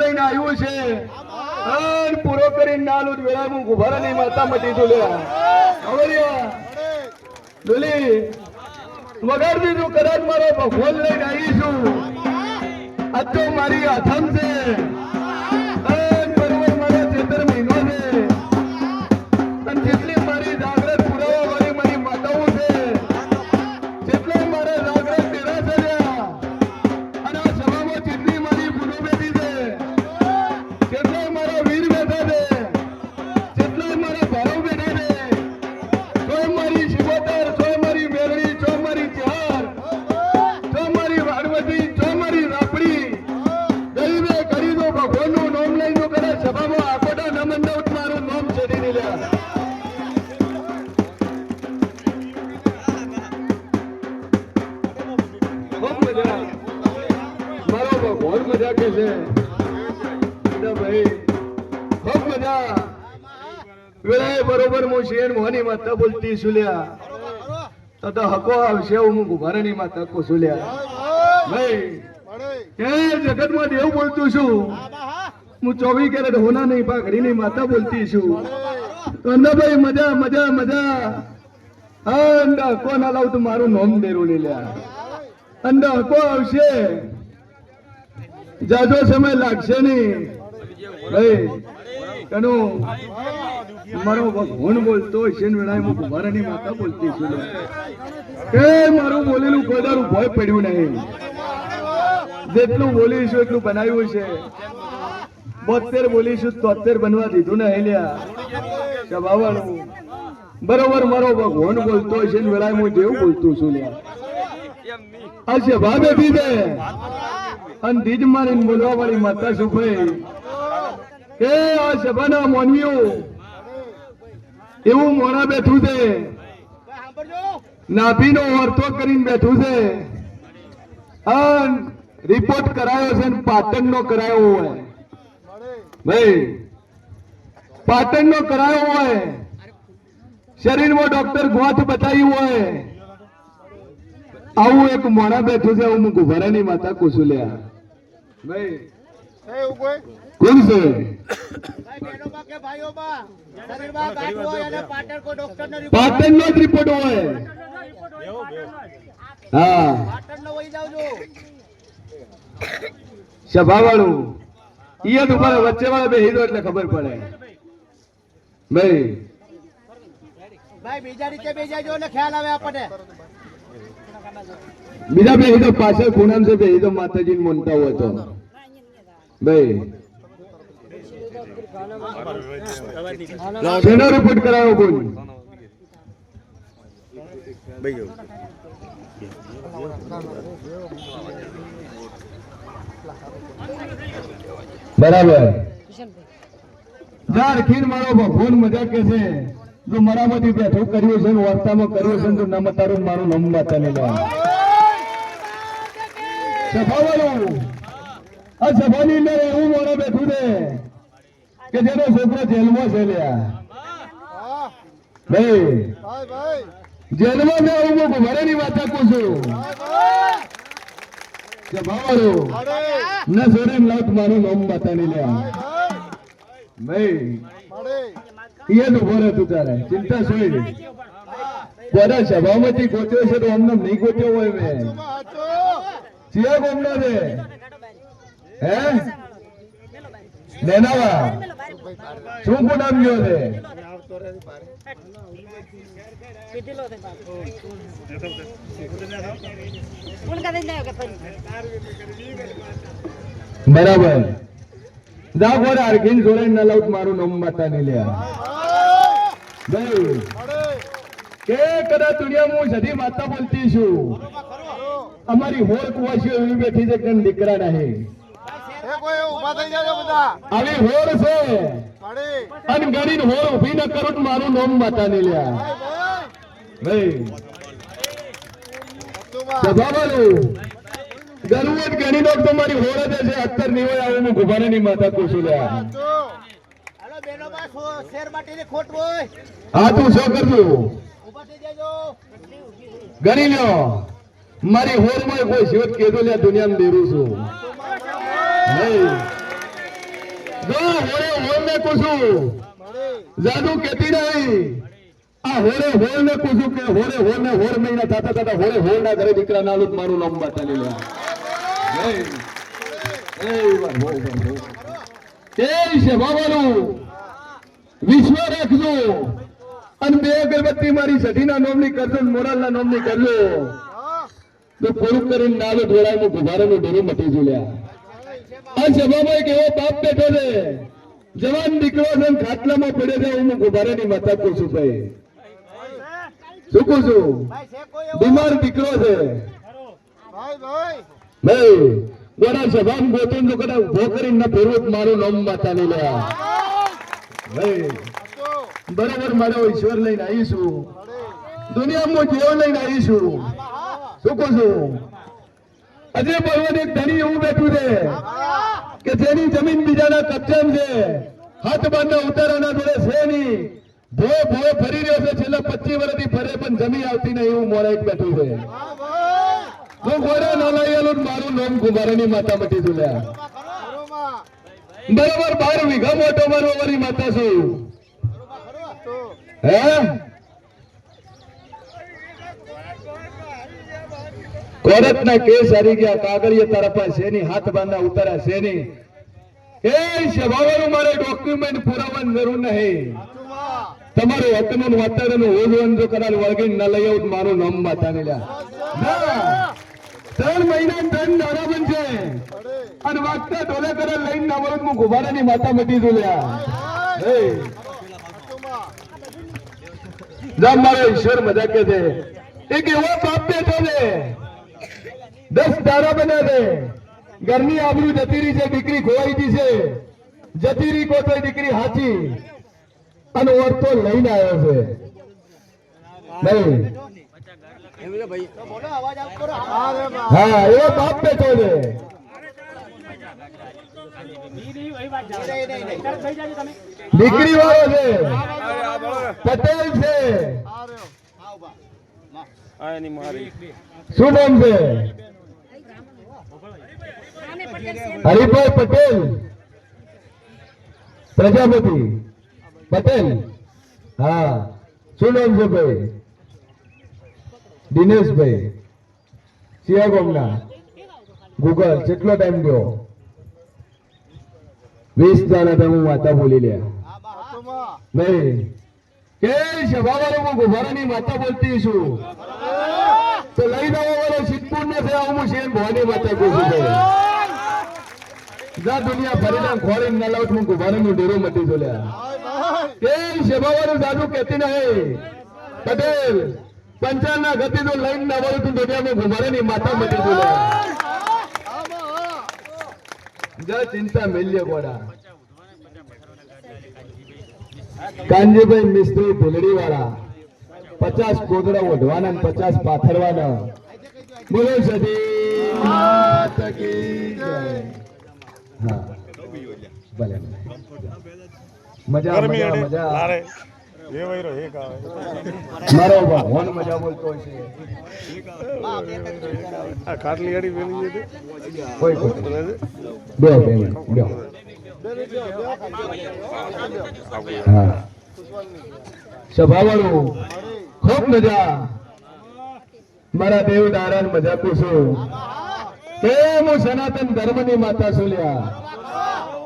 લઈને આવ્યું છે. અન પૂરો કરીને નાલું જ હું ગુભારાની માતા મટી ખબરિયા ડોલી વગાડ દીધું કદાચ મારો ભગવાન લઈને આવીશું. આ તો મારી આથમ છે. મારો ભગવાન મજા કે છે ભાઈ ખૂબ મજા વેળાએ બરોબર હું શેર મોહની માતા બોલતી સુલ્યા તો તો હકો આવશે હું ગુભારાની માતા કો સુલ્યા ભાઈ એ જગતમાં દેવ બોલતું છું હું ચોવીસ કેરેટ હોના નહીં પાઘડીની માતા બોલતી છું. તો ભાઈ, મજા મજા મજા. અંડા કોના લાવ તું મારું નોમ દેરું લઈ લ્યા અંડા હકો આવશે. જાજો સમય લાગશે નહીં. ભાઈ કનું મારો ભગવાન બોલતો છે ને વેળાએ હું માતા બોલતી છું. કે મારું બોલેલું કોઈ દારૂ ભય પડ્યું નહીં. જેટલું બોલીશું, એટલું બનાવ્યું છે. બોતેર બોલીશું, તોતેર બનવા દીધું ને હેલ્યા બરોબર, મારો ભગવાન બોલતો છે ને વેળા હું જેવું બોલતું છું આ સભા બેઠી છે અને દીજ મારીને બોલવા વાળી માતા સુભાઈ કે આ સભાના મોનવીઓ. એવું મોણા બેઠું છે. નાભીનો અર્થો કરીને બેઠું છે. અને રિપોર્ટ કરાયો છે ને પાટણનો કરાયો હોય. ભાઈ પાટણનો કરાયો હોય શરીરમાં ડોક્ટર ગોઠ બતાવ્યું હોય આવું એક મોણા બેઠું છે હું ગુભારાની માતા કુસુલ્યા ભાઈ કોણ છે? જ રિપોર્ટ હોય. હા. સભા વાળું ઈ જ ઉપર વચ્ચે વાળા બે દો એટલે ખબર પડે. ભાઈ. ભાઈ બીજા રીતે બેજાજો એટલે ખ્યાલ આવે આપણને. બીજા બેહી દો પાછળ પૂનમ છે એ દો માતાજી મોનતા હોય તો. ભાઈ. શેનો રિપોર્ટ કરાયો બોલ બરાબર. ઝારખીર મારો ભગવાન મજા કે છે. જો મરામતી બેઠું કર્યું છે વાર્તામાં કર્યું છે તો નામ તારું મારું નામ ને સભાવાળું આ સભાની અંદર એવું મોડે બેઠું છે કે જેનો છોકરો જેલમાં છે લ્યા. ભાઈ જેલમાં મેં હું ઘરેની વાત આપું છું. સભાવાળું ના સોરે લાત મારું નામ બતાવી ને એ જ તું તારે. ચિંતા શું બધા સભામાંથી ગોત્યો છે તો અમને નહીં ગોત્યો હોય મેં. ચિયા ગોમના છે હે? નેનાવા શું કો નામ ગયો છે? બરાબર. જા ગોર આરખીન જોડે ન લાઉટ મારું નામ માતા ને લ્યા ભાઈ કે કદાચ દુનિયામાં હું સધી માતા બોલતી છું. અમારી હોર કુવાસીઓ એવી બેઠી છે કે દીકરા નહીં આવી હોર છે. અને હોર ઊભી ન કરું મારું નામ માતા ને લ્યા ભાઈ ગરવું જ ગણી નો તો મારી હોર છે અત્તર નિવય આવું હું માતા લ્યા હાલો બા શેર માટેની ખોટ હોય. હા તું શું કરજો ગણી લ્યો મારી હોરમાં કોઈ શિવત કીધું લે દુનિયામાં દેરું છું. જો હોળે હોલ ને કુશું જાદુ કેતી નહીં. આ હોરે હોલ ને કુશું કે હોરે હોર ને હોર મહિના થતા થતા હોરે હોર ના ઘરે દીકરા નાલું મારું નામ બતાવી લે. છે બાબાનું વિશ્વ રાખજો. અને બે અગરબત્તી મારી સઠીના નોમની કરજો મોરાલના નોમની કરજો. તો પૂરું કરીને નાલો ઢોળાય ગુભારાનું ડેરું મટી જુલ્યા આ સભામાં કેવો બાપ બેઠો છે. જવાન દીકરો છે ખાટલામાં પડે છે. હું ગુભારાની માતા કહું છું ભાઈ. શું કહું છું? બીમાર દીકરો છે. ભાઈ ભાઈ. ભાઈ ગોડા સભામ ગોતીને તો કદા ઊભો કરીને ના મારો નામ માતા નહીં લ્યા. ભાઈ બરાબર મારો ઈશ્વર લઈને આવીશું દુનિયામાં જેવ લઈને આવીશું શું કહું છું? અજય પર્વત એક ધણી એવું બેઠું છે કે જેની જમીન બીજાના કબજામાં છે. હાથ બાંધા, ઉતારાના જોડે છે નહીં. ભો ભો ફરી રહ્યો છે. છેલ્લા પચીસ વર્ષથી ફરે, પણ જમી આવતી નહીં એવું મોરા એક બેઠું છે. કેસ હારી ગયા કાગળિયા તારા શેની હાથ બાંધા ઉતાર્યા, શેની? એ સ્વભાવનું મારે ડોક્યુમેન્ટ પુરાવાની જરૂર નહીં. તમારું હકનું વાતાવરણ હોલવન જો કરાર વળગી ન લઈ આવું મારું નામ માતા ને. લ્યા. ત્રણ મહિના ત્રણ નાના બનશે. અને વાગતા ઢોલે કરાર લઈને નવરત હું ગુભારાની માતા મટી ઝૂલ્યા હે. મારો ઈશ્વર મજા કે છે. એક એવો બાપ બેઠો છે. દસ દારા બન્યા છે. ઘરની આબરૂ જતી રહી છે દીકરી ખોવાઈ ગઈ છે. જતી રહી કો દીકરી હાચી. અને ઓરતો લઈને આવ્યો છે. નહીં તો બોલો અવાજ આપ કરો હા એવો બાપ બેઠો છે. દીકરી વાળો છે. પટેલ છે. શું નામ છે? હરિભાઈ પટેલ. પ્રજાપતિ. પટેલ. હા. શું નામ છે ભાઈ? દિનેશભાઈ સિયાગોમના ગૂગલ કેટલો ટાઈમ ગયો વીસ જણા તમે માતા બોલી લે નહીં. કે સભાવાળો હું ગુભારાની માતા બોલતી છું. તો લઈ જવા વાળો સિદ્ધપુર ને છે હું શેર ભવાની માતા કહું છું જા દુનિયા ફરીને ખોળી ના લાવ હું ગુભારાનું ડેરો મટી જોલ્યા. કે સભાવાળો દાદુ કહેતી નહીં. પટેલ પંચાના ગતિ તો લઈને ના વળું તું દુનિયામાં ગુભારાની માતા મટી જોલ્યા જય ચિંતા મેલ્ય ગોડા. કાનજીભાઈ મિસ્ત્રી ભૂલડી વાળા પચાસ કોદડા ઓઢવાના ને પચાસ પાથરવાના. બોલો સદી માત કી જય. હા. ભલે. મજા મજા મજા. મારો ભગવાન મજા બોલતો હશે ખાટલી ગાડી પેલી છે કોઈ કોઈ બે બે. બે સભાવાળું ખૂબ મજા. મારા દેવ નારાયણ મજા પૂછું. કે હું સનાતન ધર્મની માતા છું લ્યા?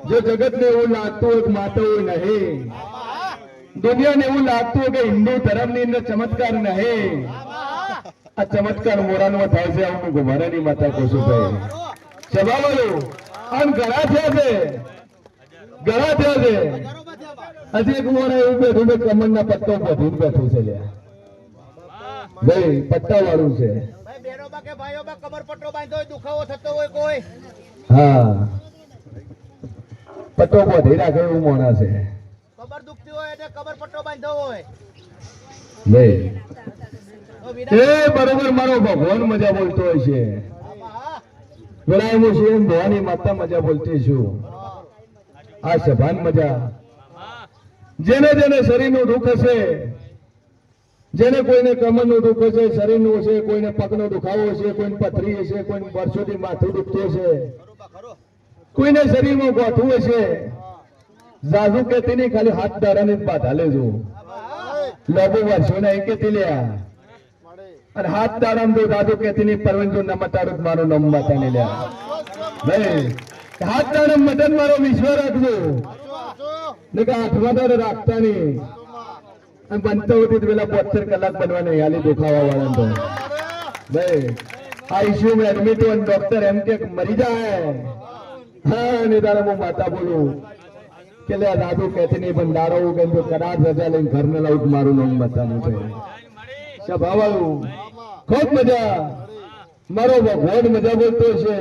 જો જગતને એવું લાગતું હોય માતા હોય નહીં. દુનિયાને એવું લાગતું કે હિન્દુ ધર્મની અંદર ચમત્કાર નહીં. આ ચમત્કાર મોરાનમાં થાય છે આવું ગુમારાની માતા કોશુભાઈ ભાઈ આમ ઘણા થયા છે. ઘણા થયા છે. હજી એક મોરા એવું બેઠું છે કમરના પત્તો બધું બેઠું છે ભાઈ પત્તા વાળું છે પટ્ટો હા. પત્તો બધી રાખે એવું મોણા છે. પટ્ટો બાંધ્યો હોય. તો વિના એ બરોબર મારો ભગવાન મજા બોલતો હોય છે. વેળાએ હું શિવ ભવાની માતા મજા બોલતી છું. આ સભાન મજા. જેને જેને શરીરનું દુઃખ હશે જેને કોઈને કમરનું દુઃખ હશે શરીરનું છે કોઈને પગનો દુખાવો છે કોઈને પથરી હશે કોઈને વર્ષોથી માથું દુખતું છે કોઈને શરીરમાં ગોઠવું છે जाजू केतीने खाली हात दाराने बाधाले जो लोबो वर्षोने केतील्या आणि हात दाराम जो जाजू केतीने परवन जो नमतारुत मारो नमता नेल्या नाही हात दाराम मदन मारो विश्व राखजो नाही का आठवा दार राखता नाही आणि बनत होती तुला बोत्तर कलाक बनवा नाही आली दुखावा वाळंतो नाही आईसीयू में एडमिट हो डॉक्टर एम के मरीजा है हाँ नहीं तारा वो माता बोलू કે લે દાદુ કહેતી નહીં પણ દાડો હું તો કદાચ રજા લઈને ઘરને લાવું મારું નામ બતાવું છે. સભાવાળું, ખૂબ મજા. મારો ભગવાન મજા બોલતો છે.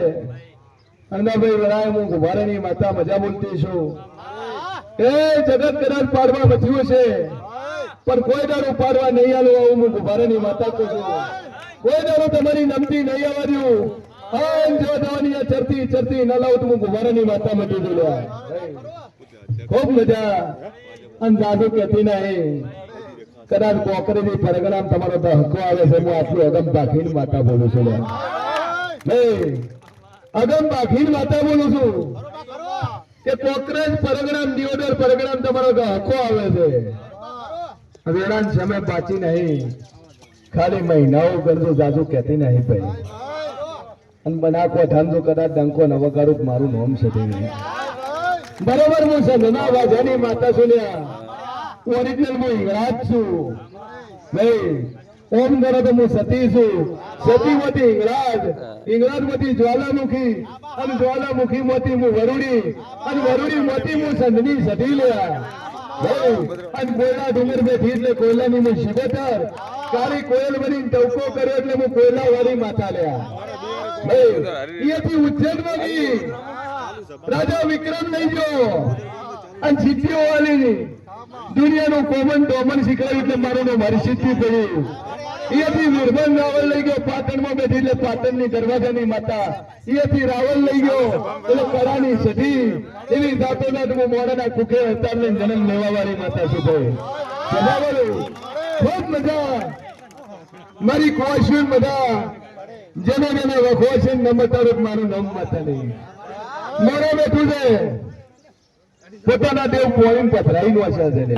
અન્નાભાઈ વરાય, હું કુંભારાની માતા મજા બોલતી છું. એ જગત કદાચ પાડવા બચ્યું છે પણ કોઈ દાડો પાડવા નહીં આલો આવું હું કુંભારાની માતા કહું છું. કોઈ દાડો તમારી નમતી નહીં આવવા દઉં આમ જો જવાની ચરતી ચરતી ન લાવું તો હું કુંભારાની માતા મટી દઉં ખૂબ મજા અંદાજો કહેતી નહીં. કદાચ કોકરેની પરગણામ તમારો તો હક્કો આવે છે, હું આટલું અગમ બાખીન માતા બોલું છું અગમ બાખીન માતા બોલું છું. કે કોકરેજ પરગણામ દિયોદર પરગણામ તમારો તો હક્કો આવે છે. વેળાન સમય પાછી નહીં. ખાલી મહિનાઓ ગરજો જાજુ કહેતી નહીં ભાઈ. અને બના કોઠાન જો કદાચ ડંકો નવકારું મારું નોમ છે નહીં. બરોબર હું સંધના વાજાની માતા સુન્યા. ઓરિજિનલ હું હિંગળાજ છું. ભાઈ ઓમ કરો તો હું સતી છું. સતી મોતી હિંગળાજ. હિંગળાજ જ્વાલામુખી. અને જ્વાલામુખી મોતી હું વરુડી. અને વરુડી મોતી હું સંધની સતી લ્યા. કોયલા ડુંગર બેઠી એટલે કોયલાની હું શિબતર કાળી કોયલ બની ટવકો કર્યો એટલે હું કોયલા વાળી માતા લ્યા. ભાઈ અહીંયાથી ઉજ્જૈનમાં ગઈ. રાજા વિક્રમ લઈ ગયો અને સિદ્ધિઓ વાળી દુનિયાનું કોમન ડોમન શીખવાયું એટલે મારું મારી સિદ્ધિ પડી અહીંયાથી નિર્ભર રાવલ લઈ ગયો. પાટણમાં બેઠી એટલે પાટણની દરવાજાની માતા. અહીંયાથી રાવલ લઈ ગયો. એટલે કળાની સધી એવી જાતો ના હું મોડાના કુકે અવતાર ને જન્મ લેવા વાળી માતા છું ભાઈ. ખૂબ મજા. મારી કોશિશ બધા. જેને જેને વખો છે ન મતારું મારું નામ માતા નહીં મોડે બેઠું છે. પોતાના દેવ પોણી પથરાઈ નો છે જેને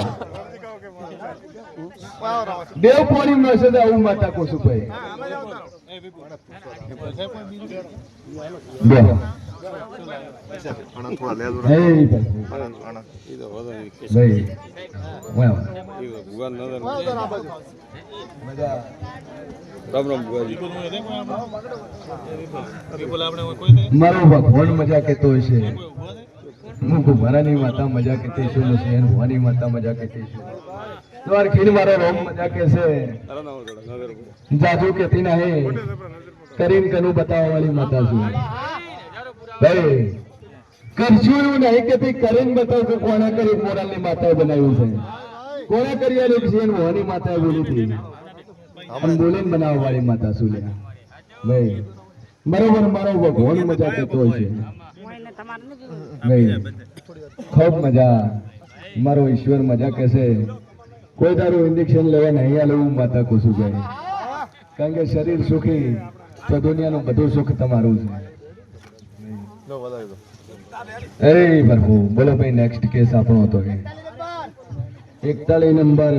દેવ પોણી નો છે આવું માતા કોશું હે કે મારો ભગવાન મજા કેતો છે હું કુંભારાની માતા મજા કેતી છું હું શહેર માતા મજા કહેતી છું દ્વાર ખીણ મારો મજા કહે છે જાજુ કહેતી કરીને કનું બતાવવા વાળી માતા છું ભાઈ કરશું એવું નહીં કે ભાઈ કરીને બતાવ કે કોણે કરી મોરાલની માતાએ બનાવ્યું છે. કોણે કરી આલ્યું છે એની ભવાની માતાએ બોલી હતી? બોલીને બનાવવા વાળી માતા શું ભાઈ બરોબર મારો ભગવાન મજા કરતો હોય છે. નહીં ખૂબ મજા. મારો ઈશ્વર મજા કહેશે કોઈ તારું ઇન્જેક્શન લેવા નહીં આલે હું માતા કોશું કહે. કારણ કે શરીર સુખી તો દુનિયાનું બધું સુખ તમારું છે. અરે પ્રભુ બોલો ભાઈ નેક્સ્ટ કેસ આપણો હતો કે એકતાલીસ નંબર